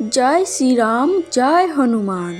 জয় শ্রীরাম, জয় হনুমান।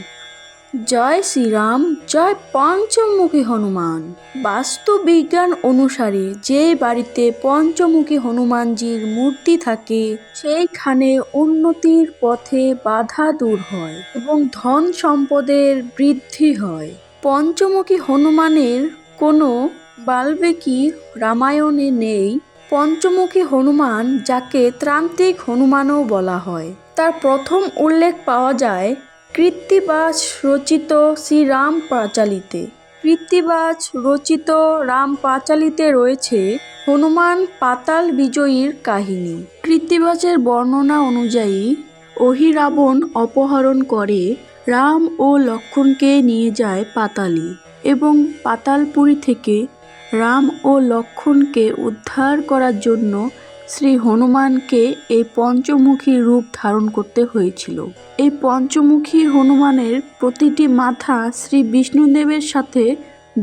জয় শ্রীরাম, জয় পঞ্চমুখী হনুমান। বাস্তু বিজ্ঞান অনুসারে যে বাড়িতে পঞ্চমুখী হনুমানজির মূর্তি থাকে, সেইখানে উন্নতির পথে বাধা দূর হয় এবং ধন সম্পদের বৃদ্ধি হয়। পঞ্চমুখী হনুমানের কোনো বাল্মীকি রামায়ণে নেই। পঞ্চমুখী হনুমান যাকে ত্রান্তিক হনুমানও বলা হয়। তার প্রথম উল্লেখ পাওয়া যায় কৃত্তিবাজ রচিত শ্রীরাম পাঁচালিতে। কৃত্তিবাজ রচিত রাম পাঁচালিতে রয়েছে হনুমান পাতাল বিজয়ীর কাহিনী। কৃত্তিবাজের বর্ণনা অনুযায়ী, অহিরাবণ অপহরণ করে রাম ও লক্ষণকে নিয়ে যায় পাতালি এবং পাতালপুরী থেকে রাম ও লক্ষণকে উদ্ধার করার জন্য শ্রী হনুমানকে এই পঞ্চমুখী রূপ ধারণ করতে হয়েছিল। এই পঞ্চমুখী হনুমানের প্রতিটি মাথা শ্রী বিষ্ণুদেবের সাথে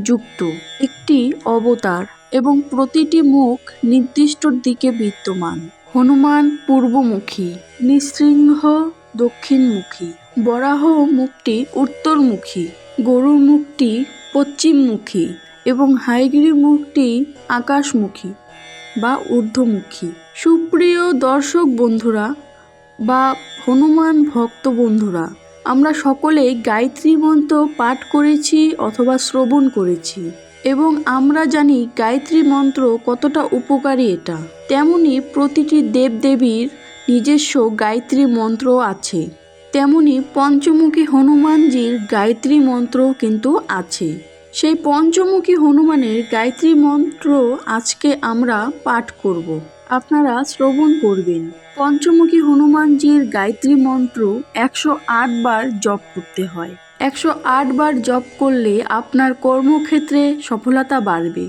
যুক্ত, একটি অবতার এবং প্রতিটি মুখ নির্দিষ্ট দিকে বিদ্যমান। হনুমান পূর্বমুখী, নৃসিংহ দক্ষিণমুখী, বরাহ মুখটি উত্তরমুখী, গরুর মুখটি পশ্চিমমুখী এবং হাইগিরি মুখটি আকাশমুখী। বা ঊর্ধ্বমুখী। সুপ্রিয় দর্শক বন্ধুরা বা হনুমান ভক্ত বন্ধুরা, আমরা সকলেই গায়ত্রী মন্ত্র পাঠ করেছি অথবা শ্রবণ করেছি এবং আমরা জানি গায়ত্রী মন্ত্র কতটা উপকারী এটা। তেমনি প্রতিটি দেবদেবীর নিজস্ব গায়ত্রী মন্ত্র আছে। তেমনি পঞ্চমুখী হনুমানজির গায়ত্রী মন্ত্র কিন্তু আছে। সেই পঞ্চমুখী হনুমানের গায়ত্রী মন্ত্র আজকে আমরা পাঠ করব। আপনারা শ্রবণ করবেন। পঞ্চমুখী হনুমানজির গায়ত্রী মন্ত্র একশো আট বার জপ করতে হয়। একশো বার জপ করলে আপনার কর্মক্ষেত্রে সফলতা বাড়বে,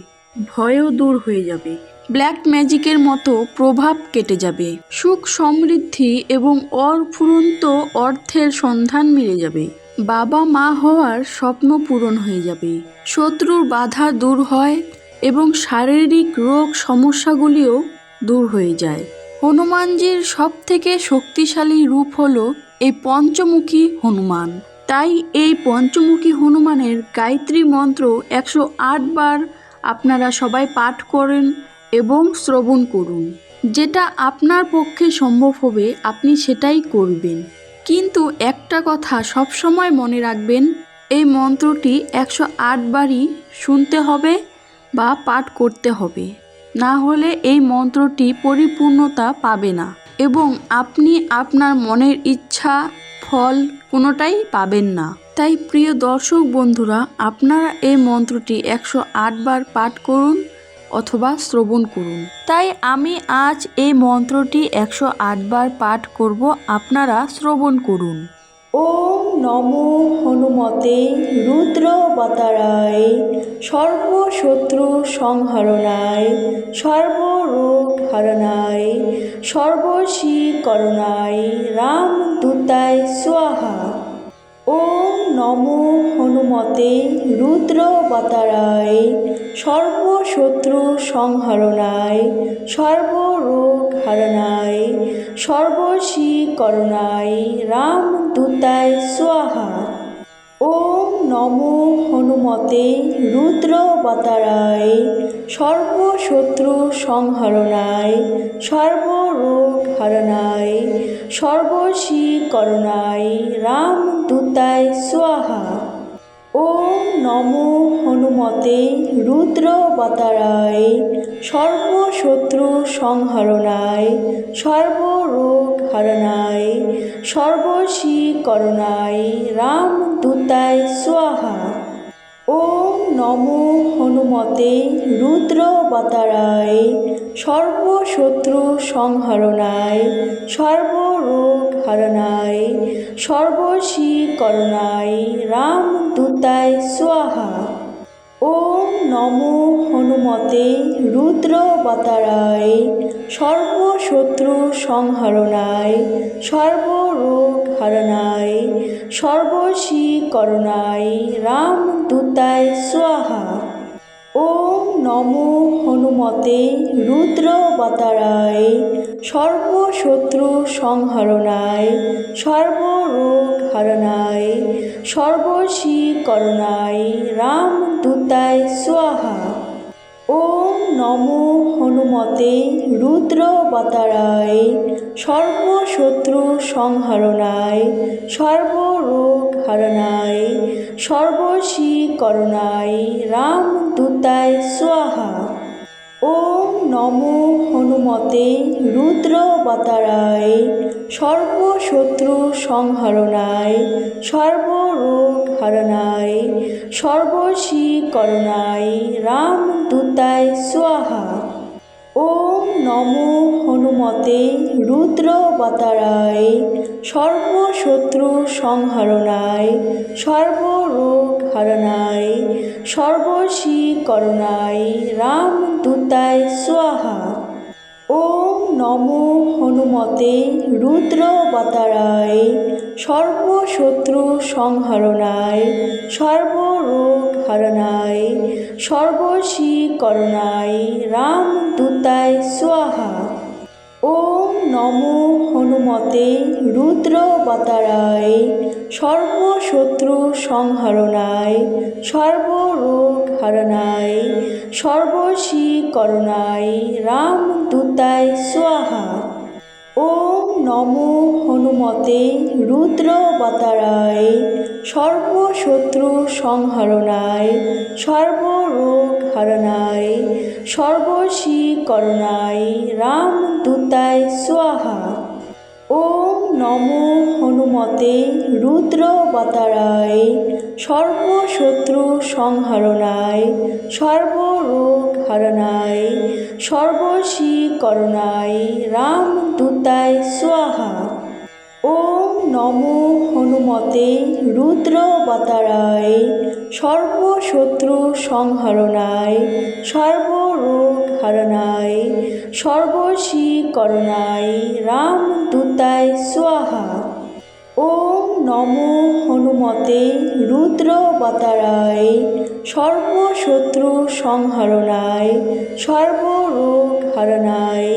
ভয়ও দূর হয়ে যাবে, ব্ল্যাক ম্যাজিকের মতো প্রভাব কেটে যাবে, সুখ সমৃদ্ধি এবং অফুরন্ত অর্থের সন্ধান মিলে যাবে। বাবা মা হওয়ার স্বপ্ন পূরণ হয়ে যাবে। শত্রুর বাধা দূর হয় এবং শারীরিক রোগ সমস্যাগুলিও দূর হয়ে যায়। হনুমানজির সব থেকে শক্তিশালী রূপ হল এই পঞ্চমুখী হনুমান। তাই এই পঞ্চমুখী হনুমানের গায়ত্রী মন্ত্র একশো আট বার আপনারা সবাই পাঠ করেন এবং শ্রবণ করুন। যেটা আপনার পক্ষে সম্ভব হবে, আপনি সেটাই করবেন। কিন্তু একটা কথা সবসময় মনে রাখবেন, এই মন্ত্রটি একশো বারই শুনতে হবে বা পাঠ করতে হবে। না হলে এই মন্ত্রটি পরিপূর্ণতা পাবে না এবং আপনি আপনার মনের ইচ্ছা, ফল কোনোটাই পাবেন না। তাই প্রিয় দর্শক বন্ধুরা, আপনারা এই মন্ত্রটি একশো বার পাঠ করুন। অথবা শ্রবণ করুন। তাই আমি আজ এই মন্ত্রটি একশো বার পাঠ করব, আপনারা শ্রবণ করুন। ওম নমো হনুমতে রুদ্রবতারায়, সর্বশত্রু সংহরণায়, সর্বরোগ হরণায়, সর্বশীকরণায় রামদূতায় স্বাহা। ওম নমো হনুমতে রুদ্রবতারায় সর্বশত্রু সংহরণায় সর্বরোগ হরণায় সর্বশীকরণায় রামদূতায় স্বাহা। ওম নমো হনুমতে রুদ্রবতারায় সর্বশত্রু সংহরণায় সর্বরোগ হরণায় সর্বশীকরণায় রামদূতায় স্বাহা। ওম নমো হনুমতে রুদ্রবতারায় সর্বশত্রু সংহরণায় সর্বরোগ হরণায় সর্বশীকরণায় রামদূতায় স্বাহা। ওম নমো হনুমতে রুদ্রবতারায় সর্বশত্রু সংহরণায় সর্বরোগ হরণায় সর্বশীকরণায় রামদূতায় স্বাহা। ওম নমো হনুমতে রুদ্রবতারায় সর্বশত্রু সংহরণায় সর্বরোগ হরণায় সর্বশীকরণায় রামদূতায় স্বাহা। ওম নমো হনুমতে রুদ্রবতারায় সর্বশত্রু সংহরণায় সর্বরোগ হরণায় সর্বশীকরণায় রামদূতায় স্বাহা। ওম নমো হনুমতে রুদ্রবতারায় সর্বশত্রু সংহরণায় সর্বরোগ হরণায় সর্বশীকরণায় রামদূতায় স্বাহা। ওম নমো হনুমতে রুদ্রবতারায়, সর্বশত্রু সংহরণায়, সর্বরোগ হরণায়, সর্বশীকরণায় রামদূতায় স্বাহা। ওম নমো হনুমতে রুদ্রবতারায়, সর্বশত্রু সংহরণায়, সর্বরোগ হরণায় রাম রামদূতায় স্বাহা ওম নমো হনুমতে রুদ্রবতারায় সর্বশত্রু সংহরণায় সর্বরোগ হরণায় সর্বশী করণায় রাম রামদূতায় স্বাহা ওম নমো হনুমতে রুদ্রবতারায়, সর্বশত্রু সংহরণায়, সর্বরোগ হরণায়, সর্বশীকরণায় রামদূতায় স্বাহা। ওম নমো হনুমতে রুদ্রবতারায়, সর্বশত্রু সংহরণায়, সর্বরোগ হরণায় রাম রামদূতায় স্বাহা। ওম নমো হনুমতে রুদ্রবতারায়, সর্বশত্রু সংহরণায়, সর্বরোগ হরণায় সর্বশী করণায়, রাম রামদূতায় স্বাহা। ওম নমো হনুমতে রুদ্রবতারায় সর্বশত্রু সংহরণায় সর্বরোগ হরণায় সর্বশীকরণায় রামদূতায় স্বাহা। ওম নমো হনুমতে রুদ্রবতারায় সর্বশত্রু সংহরণায় সর্বরোগ হরণায়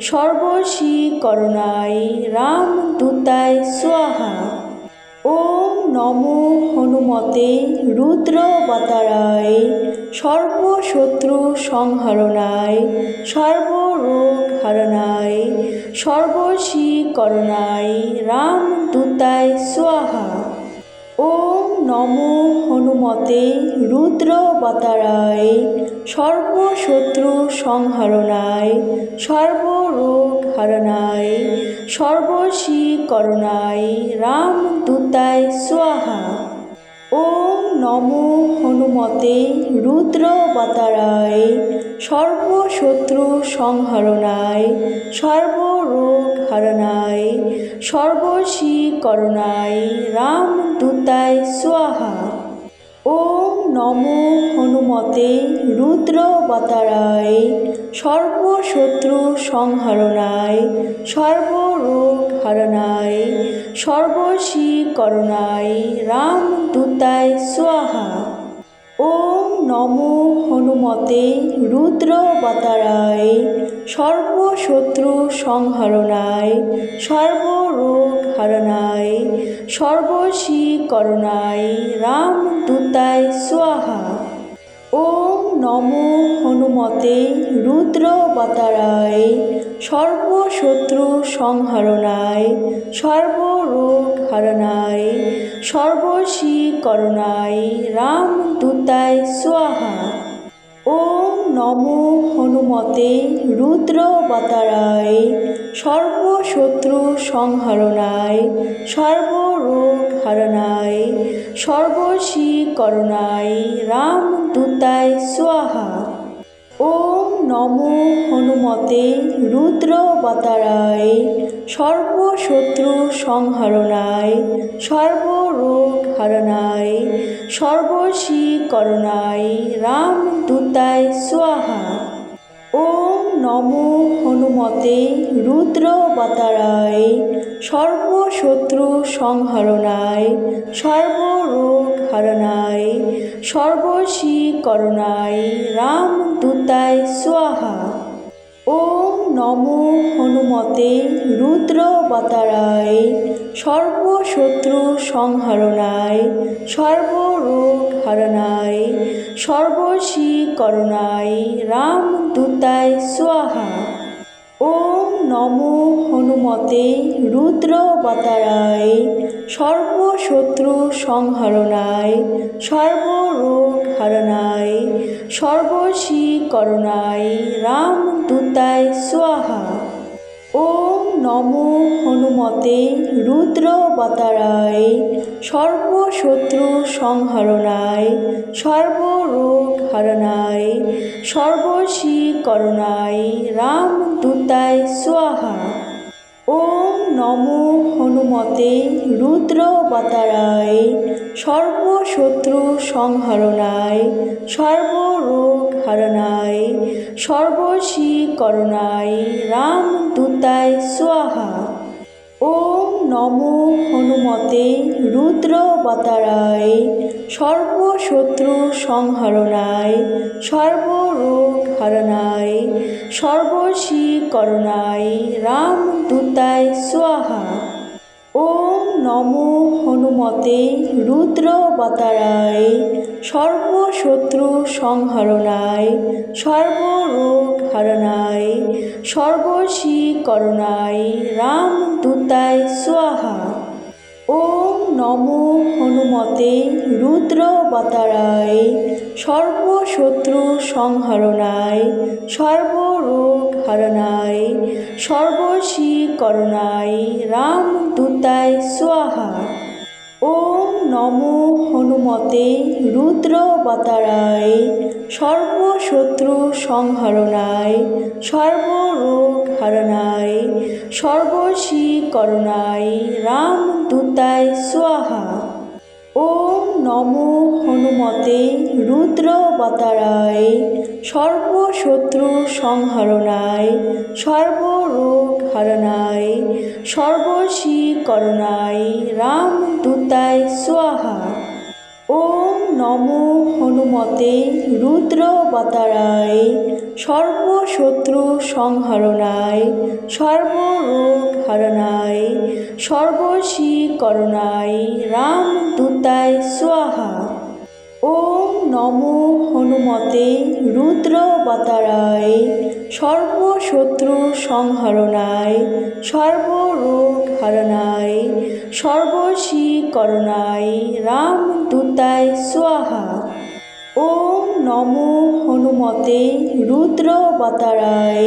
সর্বশীকরণায় রামদূতায় স্বাহা। ওম নমো হনুমতে রুদ্রবতারায় সর্বশত্রু সংহরণায় সর্বরোগ হরণায় সর্বশীকরণায় রামদূতায় স্বাহা। ওম নমো হনুমতে রুদ্রবতারায় সর্বশত্রু সংহরণায় সর্বরোগ হরণায় সর্বশীকরণায় রামদূতায় স্বাহা। ওম নমো হনুমতে রুদ্রবতারায় সর্বশত্রু সংহরণায় সর্বরোগ হরণায় সর্বশীকরণায় রামদূতায় স্বাহা। নমো হনুমতে রুদ্রবতারায় সর্বশত্রু সংহরণায় সর্বরোগ হরণায় সর্বশীকরণায় রামদূতায় স্বাহা। ওম নমো হনুমতে রুদ্রবতারায় সর্বশত্রু সংহরণায় সর্বরোগ হরণায় সর্বশীকরণায় রামদূতায় স্বাহা। ওম নমো হনুমতে রুদ্রবতারায় সর্বশত্রু সংহরণায় সর্বরোগ হরণায় সর্বশীকরণায় রামদূতায় স্বাহা। ওম নমো হনুমতে রুদ্রবতারায় সর্বশত্রু সংহরণায় সর্বরোগ হরণায় সর্বশীকরণায় রামদূতায় স্বাহা। ওম নমো হনুমতে রুদ্রবতারায় সর্বশত্রু সংহরণায় সর্বরোগ হরণায় সর্বশীকরণায় রামদূতায় স্বাহা। ওম নমো হনুমতে রুদ্রবতারায় সর্বশত্রু সংহরণায় সর্বরোগ হরণায় সর্বশীকরণায় রামদূতায় স্বাহা। ওম নমো হনুমতে রুদ্রবতারায় সর্বশত্রু সংহরণায় সর্বরোগ হরণায় সর্বশীকরণায় রামদূতায় স্বাহা। ওম নমো হনুমতে রুদ্রবতারায় সর্বশত্রু সংহরণায় সর্বরোগ হরণায় সর্বশীকরণায় রামদূতায় স্বাহা। ওম নমো হনুমতে রুদ্রবতারায় সর্বশত্রু সংহরণায় সর্বরোগ হরণায় সর্বশীকরণায় রামদূতায় স্বাহা। ওম নমো হনুমতে রুদ্রবতারায় সর্বশত্রু সংহরণায় সর্বরোগ হরণায় সর্বশীকরণায় রামদূতায় স্বাহা। ওম নমো হনুমতে রুদ্রবতারায়, সর্বশত্রু সংহরণায় সর্বরোগ হরণায় সর্বশীকরণায় রামদূতায় স্বাহা। ওম নমো হনুমতে রুদ্রবতারায়, সর্বশত্রু সংহরণায় সর্বরোগ হরণায় সর্বশীকরণায় রামদূতায় স্বাহা ওম নমো হনুমতে রুদ্রবতারায় সর্বশত্রু সংহরণায় সর্বরোগ হরণায় সর্বশীকরণায় রামদূতায় স্বাহা নমো হনুমতে রুদ্রবতারায় সর্বশত্রু সংহরণায় সর্বরোগ হরণায় সর্বশীকরণায় রামদূতায় স্বাহা। ওম নমো হনুমতে রুদ্রবতারায় সর্বশত্রু সংহরণায় সর্বরোগ হরণায় সর্বশীকরণায় রামদূতায় স্বাহা। ওম নমো হনুমতে রুদ্রবতারায় সর্বশত্রু সংহরণায়, সর্বরোগ হরণায়, সর্বশীকরণায় রামদূতায় স্বাহা। ওম নমো হনুমতে রুদ্রবতারায় সর্বশত্রু সংহরণায়, সর্বরোগ হরণায় সর্বশী করণায়, রাম রামদূতায় স্বাহা। ওম নমো হনুমতে রুদ্রবতারায়,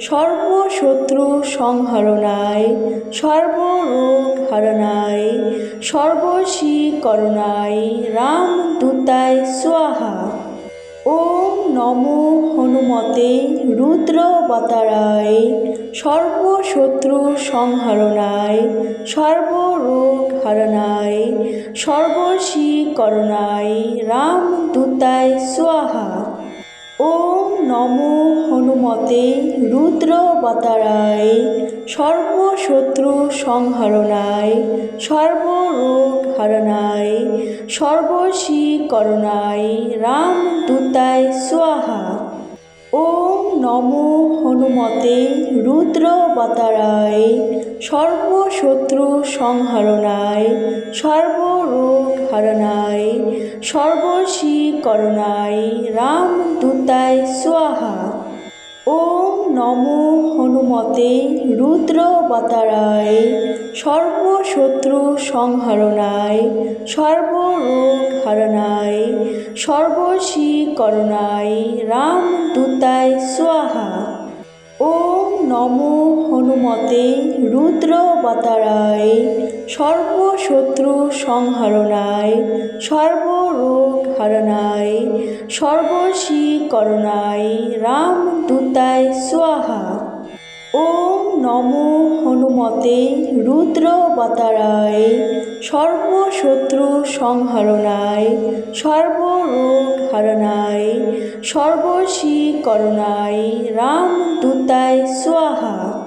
সর্বশত্রু সংহরণায়, সর্বরোগ হরণায় সর্বশী করণায়, রাম রামদূতায় স্বাহা। ওম নমো হনুমতে রুদ্রবতারায় সর্বশত্রু সংহরণায়, সর্বরোগ হরণায়, সর্বশীকরণায় রামদূতায় স্বাহা। ওম নমো হনুমতে রুদ্রবতারায় সর্বশত্রু সংহরণায় সর্বরোগ হরণায় সর্বশীকরণায় রামদূতায় স্বাহা। ওম নমো হনুমতে রুদ্রবতারায় সর্বশত্রু সংহরণায় সর্বরোগ হরণায় সর্বশীকরণায় রামদূতায় স্বাহা। ওম নমো হনুমতে রুদ্রবতারায় সর্বশত্রু সংহরণায় সর্বরোগ হরণায় সর্বশীকরণায় রামদূতায় স্বাহা। ওম নমো হনুমতে রুদ্রবতারায় সর্বশত্রু সংহরণায় সর্বরোগ হরণায় সর্বশীকরণায় রামদূতায় স্বাহা। ওম নমো হনুমতে রুদ্রবতারায় সর্বশত্রু সংহরণায় সর্বরোগ হরণায় সর্বশীকরণায় রামদূতায় স্বাহা।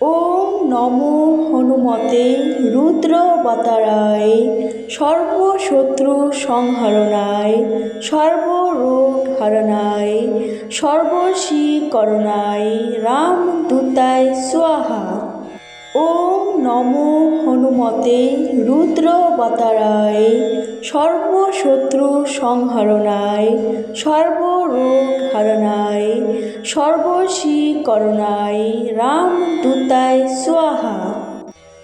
ওম নমো হনুমতে রুদ্রবতারায় সর্বশত্রু সংহরণায় সর্বরোগ হরণায় সর্বশীকরণায় রামদূতায় স্বাহা। ওম নমো হনুমতে রুদ্রবতারায়, সর্বশত্রু সংহরণায় সর্বরোগ হরণায় সর্বশীকরণায় রামদূতায় স্বাহা।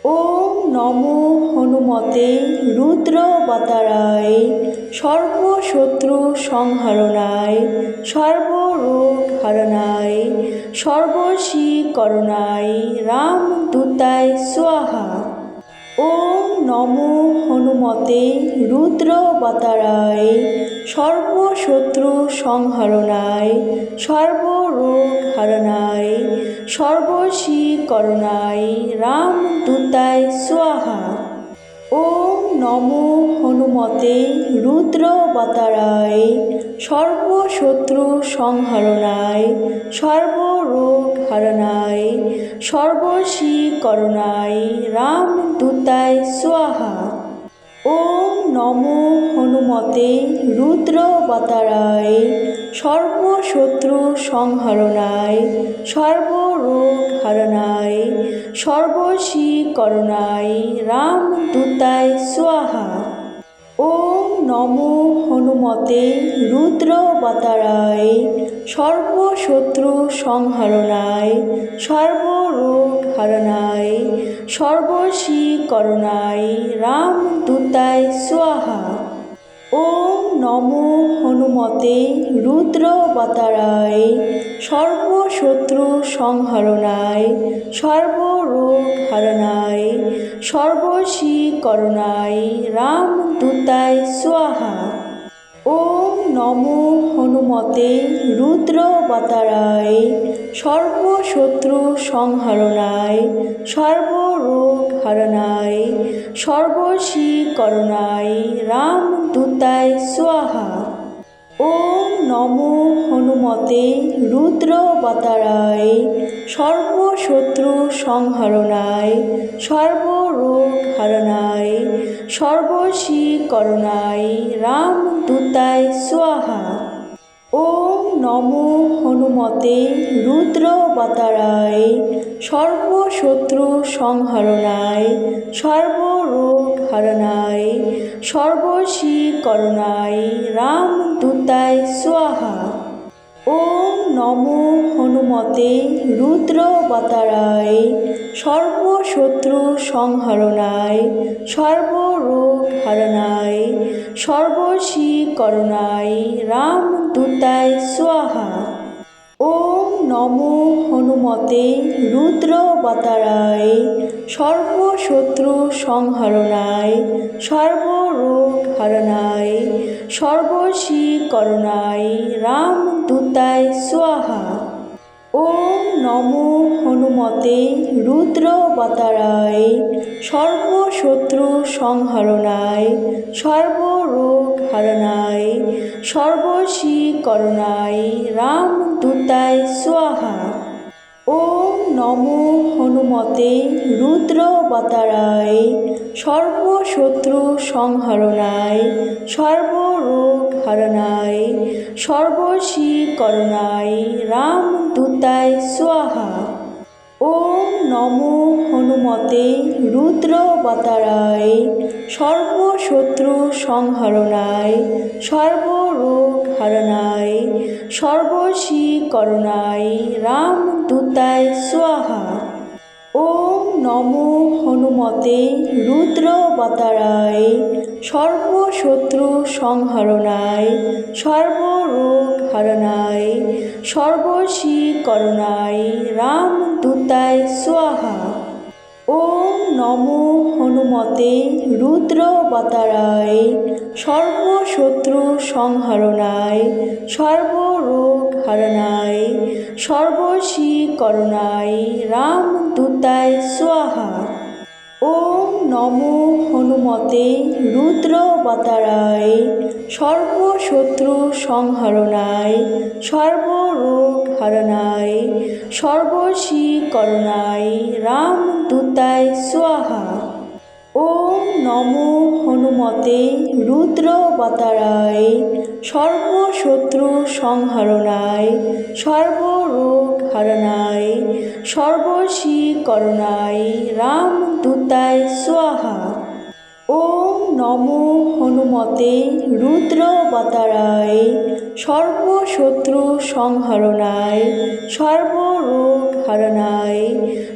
ওম নমো হনুমতে রুদ্রবতারায়, সর্বশত্রু সংহরণায় সর্বরোগ হরণায় সর্বশীকরণায় রামদূতায় স্বাহা। ওম নমো হনুমতে রুদ্রবতারায় সর্বশত্রু সংহরণায় সর্বরোগ হরণায় সর্বশীকরণায় রামদূতায় স্বাহা। ওম নমো হনুমতে রুদ্রবতারায়, সর্বশত্রু সংহরণায়, সর্বরোগ হরণায়, সর্বশীকরণায় রামদূতায় স্বাহা। ওম নমো হনুমতে রুদ্রবতারায়, সর্বশত্রু সংহরণায় সর্বরোগ হরণায় রাম রামদূতায় স্বাহা ওম নমো হনুমতে রুদ্রবতারায় সর্বশত্রু সংহরণায় সর্বরোগ হরণায় সর্বশী করণায় রাম রামদূতায় স্বাহা ওম নমো হনুমতে রুদ্রবতারায় সর্বশত্রু সংহরণায় সর্বরোগ হরণায় সর্বশীকরণায় রামদূতায় স্বাহা। ওম নমো হনুমতে রুদ্রবতারায় সর্বশত্রু সংহরণায় সর্বরোগ হরণায় সর্বশীকরণায় রামদূতায় স্বাহা। ওম নমো হনুমতে রুদ্রবতারায় সর্বশত্রু সংহরণায় সর্বরোগ হরণায় সর্বশীকরণায় রামদূতায় স্বাহা। ওম নমো হনুমতে রুদ্রবতারায় সর্বশত্রু সংহরণায় সর্বরোগ হরণায় সর্বশীকরণায় রামদূতায় স্বাহা। ওম নমো হনুমতে রুদ্রবতারায় সর্বশত্রু সংহরণায় সর্বরোগ হরণায় সর্বশীকরণায় রামদূতায় স্বাহা। ওম নমো হনুমতে রুদ্রবতারায় সর্বশত্রু সংহরণায় সর্বরোগ হরণায় সর্বশীকরণায় রামদূতায় স্বাহা। ওম নমো হনুমতে রুদ্রবতারায় সর্বশত্রু সংহরণায় সর্বরোগ হরণায় সর্বশীকরণায় রামদূতায় স্বাহা। ওম নমো হনুমতে রুদ্রবতারায়, সর্বশত্রু সংহরণায় সর্বরোগ হরণায় সর্বশীকরণায় রামদূতায় স্বাহা। ওম নমো হনুমতে রুদ্রবতারায়, সর্বশত্রু সংহরণায় সর্বরোগ হরণায় সর্বশীকরণায় রামদূতায় স্বাহা। ওম নমো হনুমতে রুদ্রবতারায় সর্বশত্রু সংহরণায় সর্বরোগ হরণায় সর্বশীকরণায় রামদূতায় স্বাহা। ওম নমো হনুমতে রুদ্রবতারায়, সর্বশত্রু সংহরণায় সর্বরোগ হরণায় সর্বশীকরণায় রামদূতায় স্বাহা। ওম নমো হনুমতে রুদ্রবতারায়, সর্বশত্রু সংহরণায় সর্বরোগ হরণায় রাম রামদূতায় স্বাহা ওম নমো হনুমতে রুদ্রবতারায় সর্বশত্রু সংহরণায় সর্বরোগ হরণায় রাম রামদূতায় স্বাহা ওম নমো হনুমতে রুদ্রবতারায় সর্বশত্রু সংহরণায় সর্বরোগ হরণায়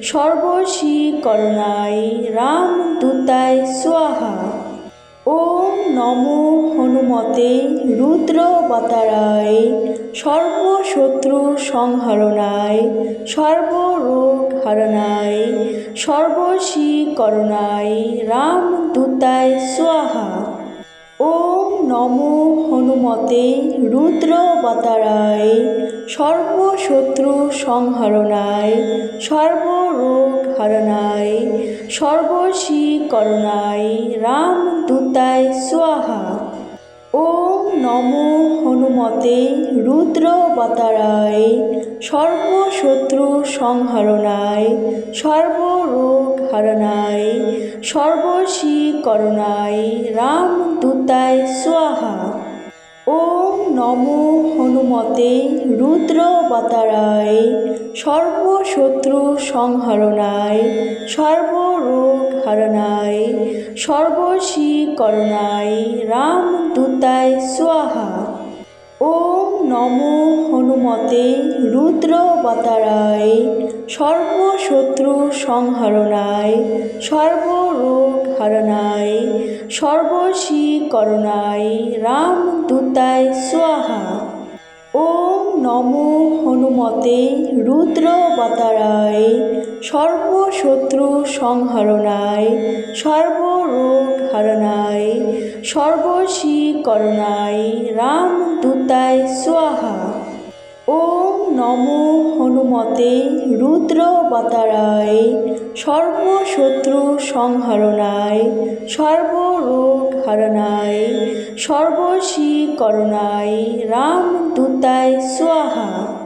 সর্বশীকরণায় রামদূতায় স্বাহা। ওম নমো হনুমতে রুদ্রবতারায়, সর্বশত্রু সংহরণায়, সর্বরোগ হরণায়, সর্বশীকরণায়, রাম দূতায় স্বাহা। ওম নমো হনুমতে রুদ্রবতারায়, সর্বশত্রু সংহরণায়, সর্বরোগ হরণায়, সর্বশীকরণায় রামদূতায় নমো হনুমতে রুদ্রবতারায় সর্বশত্রু সংহরণায় সর্বরোগ হরণায় সর্বশীকরণায় রামদূতায় স্বাহা। ওম নমো হনুমতে রুদ্রবতারায় সর্বশত্রু সংহরণায় সর্বরোগ হরণায় সর্বশীকরণায় রামদূতায় স্বাহা। ওম নমো হনুমতে রুদ্রবতারায় সর্বশত্রু সংহরণায় সর্বরোগ হরণায় সর্বশীকরণায় রামদূতায় স্বাহা। ওম নমো হনুমতে রুদ্রবতারায় সর্বশত্রু সংহরণায় সর্বরোগ হরণায় সর্বশীকরণায় রামদূতায় স্বাহা। ওম নমো হনুমতে রুদ্রবতারায় সর্বশত্রু সংহরণায় সর্বরোগ হরণায় সর্বশীকরণায় রামদূতায় স্বাহা।